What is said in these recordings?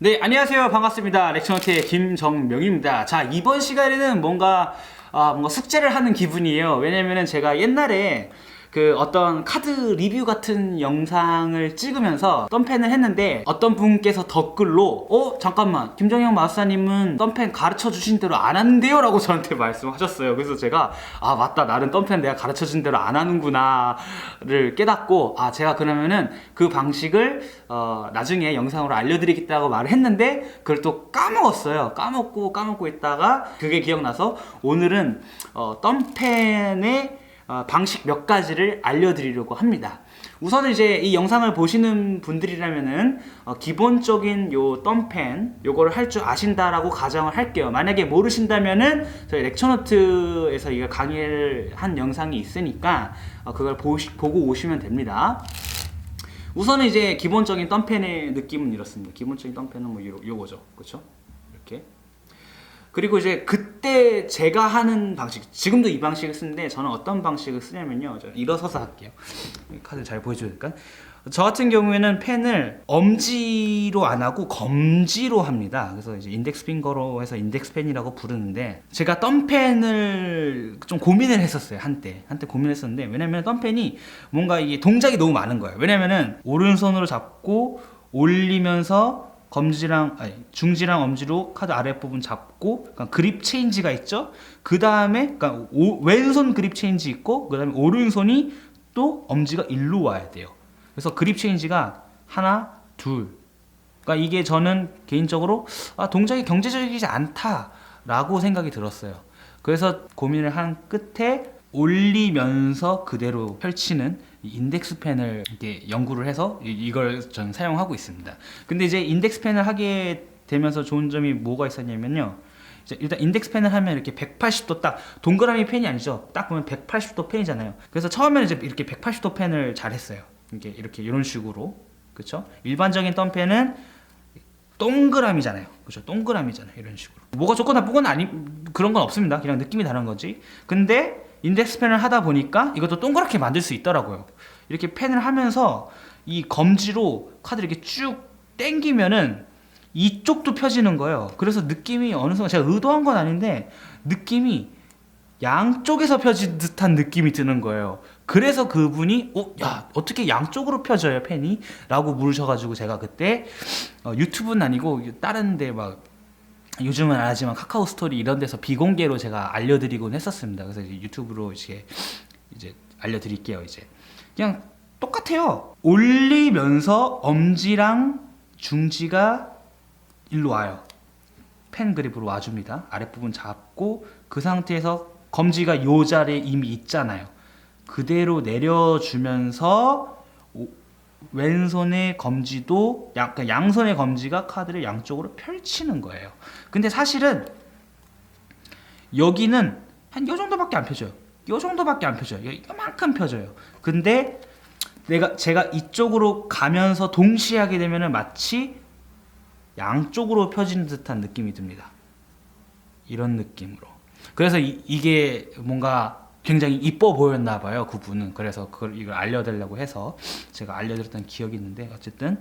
네, 안녕하세요. 반갑습니다. 렉처노트의 김정명입니다. 자, 이번 시간에는 뭔가, 아, 뭔가 숙제를 하는 기분이에요. 왜냐면은 제가 옛날에 그 어떤 카드 리뷰 같은 영상을 찍으면서 덤펜을 했는데 어떤 분께서 댓글로 어 잠깐만. 김정영 마스터님은 덤펜 가르쳐 주신 대로 안 하는데요? 라고 저한테 말씀하셨어요. 그래서 제가 아 맞다. 나는 덤펜 내가 가르쳐 준 대로 안 하는구나를 깨닫고 아 제가 그러면은 그 방식을 어, 나중에 영상으로 알려드리겠다고 말을 했는데 그걸 또 까먹었어요. 까먹고 까먹고 있다가 그게 기억나서 오늘은 어, 덤펜의 어, 방식 몇 가지를 알려드리려고 합니다. 우선은 이제 이 영상을 보시는 분들이라면은 어, 기본적인 요 덤펜 요거를 할 줄 아신다라고 가정을 할게요. 만약에 모르신다면은 저희 렉처노트에서 이거 강의를 한 영상이 있으니까 어, 그걸 보시, 보고 오시면 됩니다. 우선은 이제 기본적인 덤펜의 느낌은 이렇습니다. 기본적인 덤펜은 뭐 요, 요거죠. 그렇죠? 그리고 이제 그때 제가 하는 방식, 지금도 이 방식을 쓰는데 저는 어떤 방식을 쓰냐면요. 저 일어서서 할게요. 이 카드 잘 보여줘야 될까? 저 같은 경우에는 펜을 엄지로 안 하고 검지로 합니다. 그래서 이제 인덱스 핑거로 해서 인덱스 펜이라고 부르는데 제가 덤펜을 좀 고민을 했었어요 한때 한때 고민했었는데 왜냐면 덤펜이 뭔가 이게 동작이 너무 많은 거예요. 왜냐면은 오른손으로 잡고 올리면서 검지랑 아니 중지랑 엄지로 카드 아랫부분 잡고 그러니까 그립 체인지가 있죠. 그 다음에 그러니까 오- 왼손 그립 체인지 있고 그 다음에 오른손이 또 엄지가 일로 와야 돼요. 그래서 그립 체인지가 하나 둘. 그러니까 이게 저는 개인적으로 아, 동작이 경제적이지 않다라고 생각이 들었어요. 그래서 고민을 한 끝에 올리면서 그대로 펼치는 이 인덱스 펜을 이렇게 연구를 해서 이- 이걸 전 사용하고 있습니다. 근데 이제 인덱스 펜을 하게 되면서 좋은 점이 뭐가 있었냐면요. 일단 인덱스 펜을 하면 이렇게 180도 딱 동그라미 펜이 아니죠. 딱 보면 180도 펜이잖아요. 그래서 처음에는 이제 이렇게 180도 펜을 잘 했어요. 이게 이렇게 이런 식으로. 그렇죠? 일반적인 덤펜은 동그라미잖아요. 그렇죠? 동그라미잖아요. 이런 식으로. 뭐가 좋고 나쁘건 아니 그런 건 없습니다. 그냥 느낌이 다른 거지. 근데 인덱스 펜을 하다 보니까 이것도 동그랗게 만들 수 있더라고요. 이렇게 펜을 하면서 이 검지로 카드 이렇게 쭉 당기면은 이쪽도 펴지는 거예요. 그래서 느낌이 어느 순간 제가 의도한 건 아닌데 느낌이 양쪽에서 펴진 듯한 느낌이 드는 거예요. 그래서 그분이 어, 야 어떻게 양쪽으로 펴져요 펜이? 라고 물으셔가지고 제가 그때 어, 유튜브는 아니고 다른데 막 요즘은 안 하지만 카카오 스토리 이런 데서 비공개로 제가 알려드리곤 했었습니다. 그래서 이제 유튜브로 이제 이제 알려드릴게요. 이제 그냥 똑같아요. 올리면서 엄지랑 중지가 일로 와요. 펜 그립으로 와줍니다. 아랫부분 잡고 그 상태에서 검지가 요 자리에 이미 있잖아요. 그대로 내려주면서 오- 왼손의 검지도 약간 양손의 검지가 카드를 양쪽으로 펼치는 거예요. 근데 사실은 여기는 한 요 정도밖에 안 펴져요. 요 정도밖에 안 펴져요. 이만큼 펴져요. 근데 내가 제가 이쪽으로 가면서 동시에 하게 되면은 마치 양쪽으로 펴지는 듯한 느낌이 듭니다. 이런 느낌으로. 그래서 이, 이게 뭔가 굉장히 이뻐 보였나 봐요 그분은. 그래서 그걸 이걸 알려드리려고 해서 제가 알려드렸던 기억이 있는데 어쨌든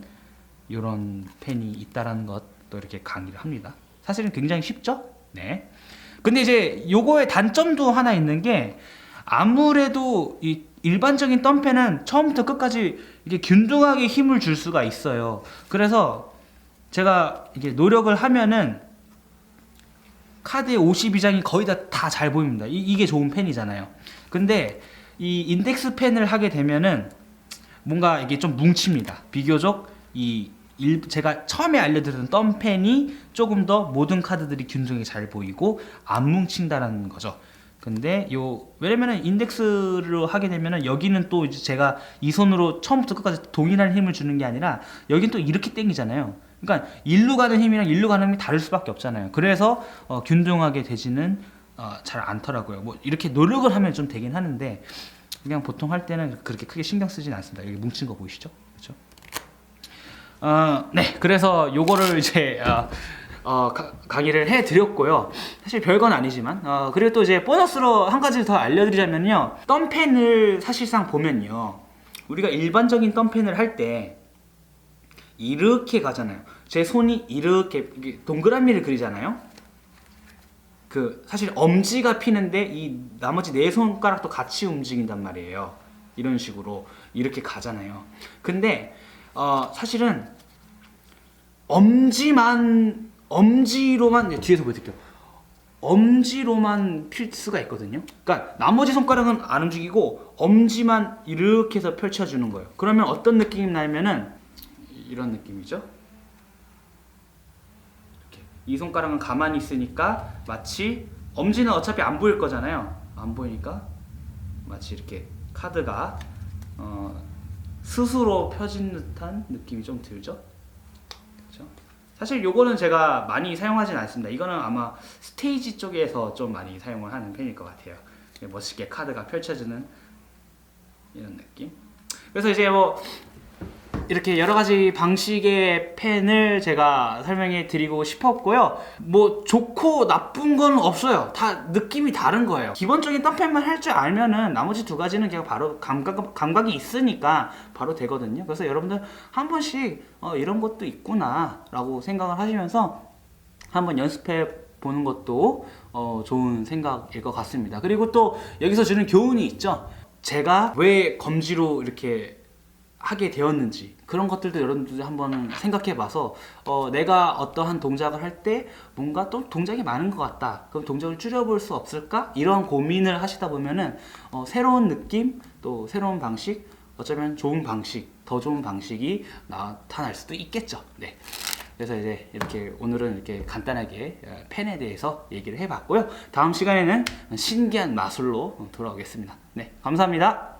이런 펜이 있다라는 것도 이렇게 강의를 합니다. 사실은 굉장히 쉽죠? 네. 근데 이제 요거의 단점도 하나 있는 게 아무래도 이 일반적인 덤펜은 처음부터 끝까지 이게 균등하게 힘을 줄 수가 있어요. 그래서 제가 이게 노력을 하면은 카드의 52장이 거의 다 다 잘 보입니다. 이, 게 좋은 펜이잖아요. 근데 이 인덱스 펜을 하게 되면은 뭔가 이게 좀 뭉칩니다. 비교적 이 일, 제가 처음에 알려드렸던 덤펜이 조금 더 모든 카드들이 균등히 잘 보이고 안 뭉친다라는 거죠. 근데 요 왜냐면은 인덱스로 하게 되면은 여기는 또 이제 제가 이 손으로 처음부터 끝까지 동일한 힘을 주는 게 아니라 여긴 또 이렇게 땡기잖아요. 그러니까 일로 가는 힘이랑 일로 가는 힘이 다를 수밖에 없잖아요. 그래서 어, 균등하게 되지는 어, 잘 않더라고요. 뭐 이렇게 노력을 하면 좀 되긴 하는데 그냥 보통 할 때는 그렇게 크게 신경 쓰진 않습니다. 여기 뭉친 거 보이시죠? 그렇죠? 어, 네, 그래서 요거를 이제 어, 어, 가, 강의를 해드렸고요. 사실 별건 아니지만 어, 그리고 또 이제 보너스로 한 가지 더 알려드리자면요. 덤펜을 사실상 보면요. 우리가 일반적인 덤펜을 할 때 이렇게 가잖아요. 제 손이 이렇게 동그라미를 그리잖아요. 그 사실 엄지가 피는데 이 나머지 네 손가락도 같이 움직인단 말이에요. 이런 식으로 이렇게 가잖아요. 근데 어, 사실은 엄지만 엄지로만 네, 뒤에서 보여드릴게요. 엄지로만 필 수가 있거든요. 그러니까 나머지 손가락은 안 움직이고 엄지만 이렇게 해서 펼쳐주는 거예요. 그러면 어떤 느낌이 나면은 이런 느낌이죠. 이렇게 이 손가락은 가만히 있으니까 마치 엄지는 어차피 안 보일 거잖아요. 안 보이니까 마치 이렇게 카드가 어, 스스로 펴진 듯한 느낌이 좀 들죠. 그렇죠? 사실 요거는 제가 많이 사용하진 않습니다. 이거는 아마 스테이지 쪽에서 좀 많이 사용을 하는 편일 것 같아요. 멋있게 카드가 펼쳐지는 이런 느낌. 그래서 이제 뭐 이렇게 여러 가지 방식의 펜을 제가 설명해 드리고 싶었고요. 뭐 좋고 나쁜 건 없어요. 다 느낌이 다른 거예요. 기본적인 땀펜만 할 줄 알면은 나머지 두 가지는 그냥 바로 감각, 감각이 있으니까 바로 되거든요. 그래서 여러분들 한 번씩 어, 이런 것도 있구나 라고 생각을 하시면서 한번 연습해 보는 것도 어, 좋은 생각일 것 같습니다. 그리고 또 여기서 주는 교훈이 있죠. 제가 왜 검지로 이렇게 하게 되었는지 그런 것들도 여러분들 한번 생각해봐서 어, 내가 어떠한 동작을 할 때 뭔가 또 동작이 많은 것 같다. 그럼 동작을 줄여볼 수 없을까? 이런 고민을 하시다 보면은 어, 새로운 느낌 또 새로운 방식 어쩌면 좋은 방식 더 좋은 방식이 나타날 수도 있겠죠. 네. 그래서 이제 이렇게 오늘은 이렇게 간단하게 어, 펜에 대해서 얘기를 해봤고요. 다음 시간에는 신기한 마술로 돌아오겠습니다. 네, 감사합니다.